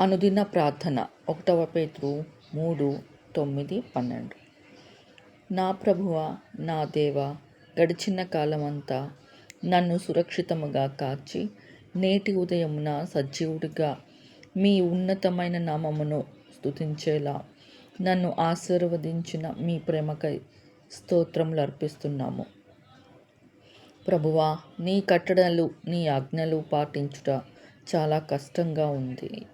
అనుదిన ప్రార్థన ఒకటవ పేతురు మూడు తొమ్మిది పన్నెండు. నా ప్రభువ నా దేవ గడిచిన కాలమంతా నన్ను సురక్షితముగా కాచి నేటి ఉదయమున సజీవుడిగా మీ ఉన్నతమైన నామమును స్తుతించేలా నన్ను ఆశీర్వదించిన మీ ప్రేమకై స్తోత్రములు అర్పిస్తున్నాము. ప్రభువా నీ కట్టడలు నీ ఆజ్ఞలు పాటించుట చాలా కష్టంగా ఉంది.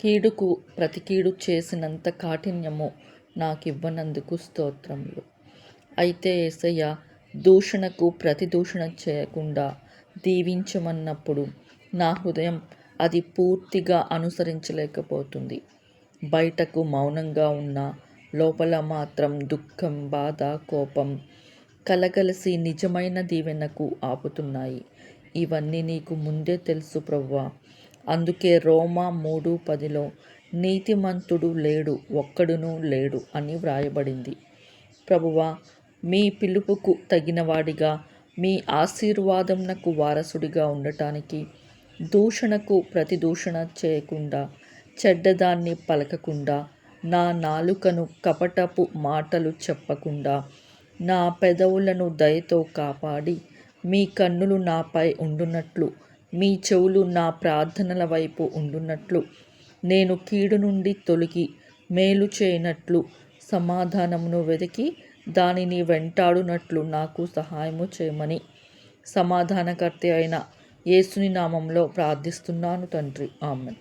కీడుకు ప్రతి కీడు చేసినంత కాఠిన్యము నాకు ఇవ్వనందుకు స్తోత్రములు. అయితే ఏసయ్య దూషణకు ప్రతిదూషణ చేయకుండా దీవించమన్నప్పుడు నా హృదయం అది పూర్తిగా అనుసరించలేకపోతుంది. బయటకు మౌనంగా ఉన్న లోపల మాత్రం దుఃఖం బాధ కోపం కలగలిసి నిజమైన దీవెనకు ఆపుతున్నాయి. ఇవన్నీ నీకు ముందే తెలుసు ప్రవ్వా. అందుకే రోమా మూడు పదిలో నీతిమంతుడు లేడు ఒక్కడునూ లేడు అని వ్రాయబడింది. ప్రభువా మీ పిలుపుకు తగినవాడిగా మీ ఆశీర్వాదంనకు వారసుడిగా ఉండటానికి దూషణకు ప్రతిదూషణ చేయకుండా చెడ్డదాన్ని పలకకుండా నా నాలుకను కపటపు మాటలు చెప్పకుండా నా పెదవులను దయతో కాపాడి మీ కన్నులు నాపై ఉండునట్లు మీ చెవులు నా ప్రార్థనల వైపు ఉండునట్లు. నేను కీడు నుండి తొలగి మేలు చేయనట్లు సమాధానమును వెతికి దానిని వెంటాడునట్లు నాకు సహాయము చేయమని. సమాధానకర్త అయిన యేసుని నామంలో ప్రార్థిస్తున్నాను తండ్రి. ఆమెన్.